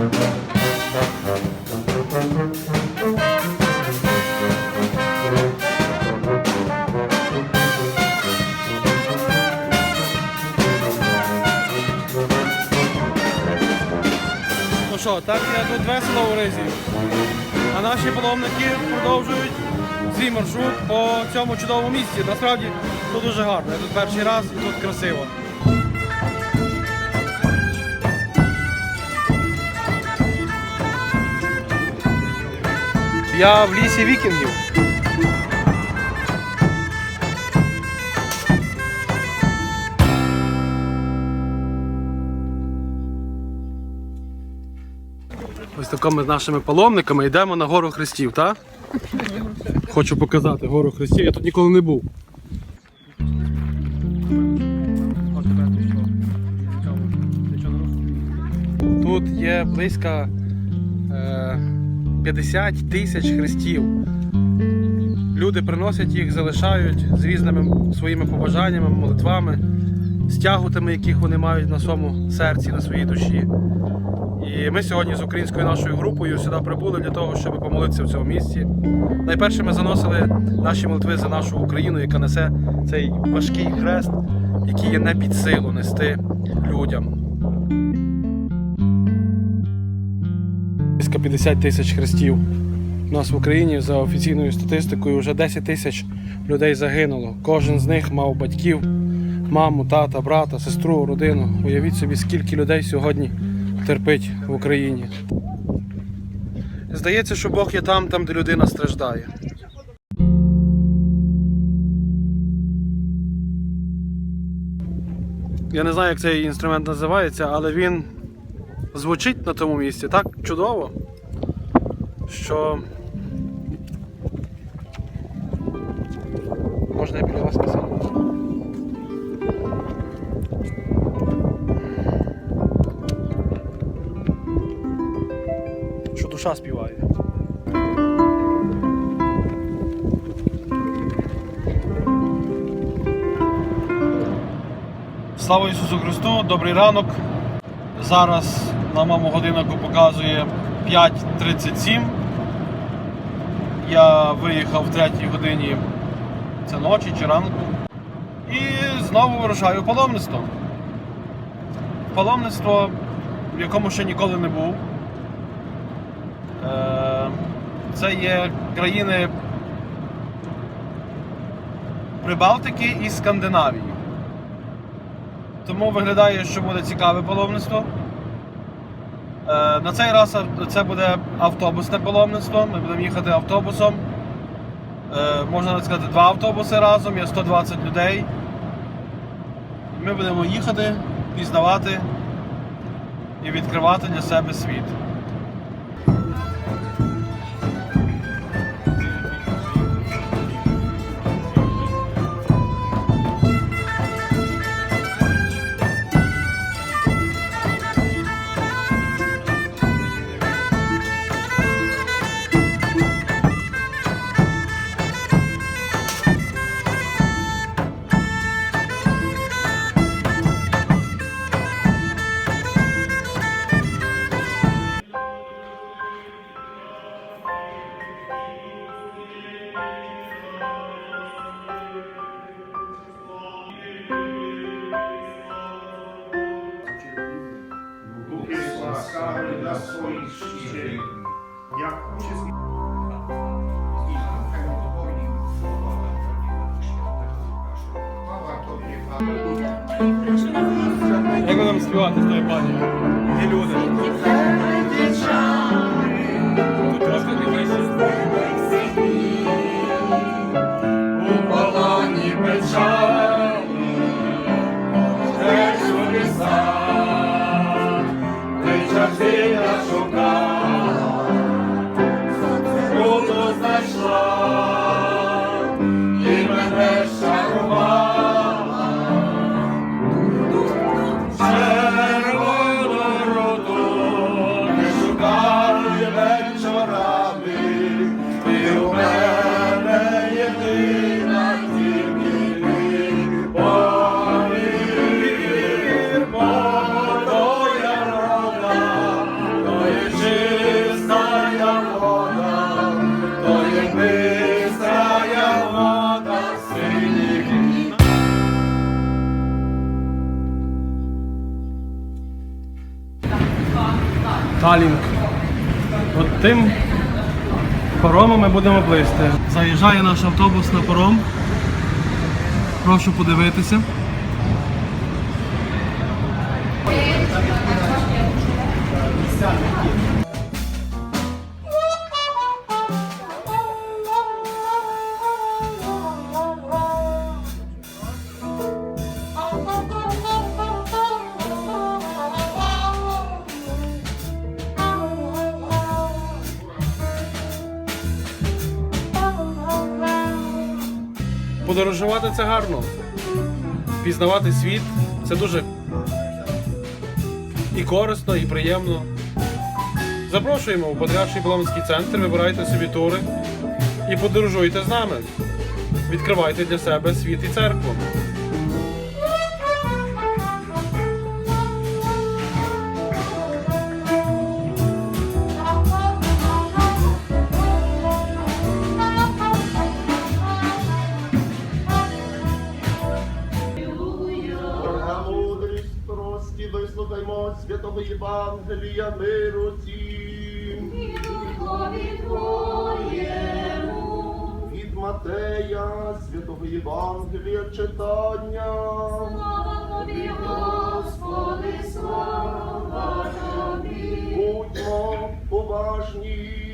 Ну що, так я тут весело у ризі. А наші паломники продовжують свій маршрут по цьому чудовому місці. Насправді тут дуже гарно. Я тут перший раз і тут красиво. Я в лісі вікінгів. Ось такими нашими паломниками йдемо на гору Хрестів, так? Хочу показати гору Хрестів, я тут ніколи не був. Тут є близько 50 тисяч хрестів. Люди приносять їх, залишають з різними своїми побажаннями, молитвами, стягутами, яких вони мають на своєму серці, на своїй душі. І ми сьогодні з українською нашою групою сюди прибули для того, щоб помолитися в цьому місці. Найперше ми заносили наші молитви за нашу Україну, яка несе цей важкий хрест, який є не під силу нести людям. Близько 50 тисяч хрестів. У нас в Україні за офіційною статистикою вже 10 тисяч людей загинуло. Кожен з них мав батьків, маму, тата, брата, сестру, родину. Уявіть собі, скільки людей сьогодні терпить в Україні. Здається, що Бог є там, там, де людина страждає. Я не знаю, як цей інструмент називається, але він звучить на тому місці так чудово, що можна я біля вас писати. Що душа співає. Слава Ісусу Христу, добрий ранок. Зараз на моєму годиннику показує 5.37. Я виїхав в 3 годині це ночі чи ранку. І знову вирушаю паломництво. Паломництво, в якому ще ніколи не був. Е, Це є країни Прибалтики і Скандинавії. Тому виглядає, що буде цікаве паломництво. Е, На цей раз це буде автобусне паломництво. Ми будемо їхати автобусом. Е, Можна сказати, два автобуси разом, є 120 людей. Ми будемо їхати, пізнавати і відкривати для себе світ. Czcicieli. Jak ucisk Chwała Tobie, Panie. Як ви нам співати з тої пані? І люди. Slow. Талінг. От тим паромом ми будемо плисти. Заїжджає наш автобус на паром. Прошу подивитися. Подорожувати це гарно. Пізнавати світ це дуже і корисно, і приємно. Запрошуємо у Патріарший Паломницький центр, вибирайте собі тури і подорожуйте з нами. Відкривайте для себе світ і церкву. Євангелія миру цім. Від Матея, святого Євангелія читання. Будьмо уважні.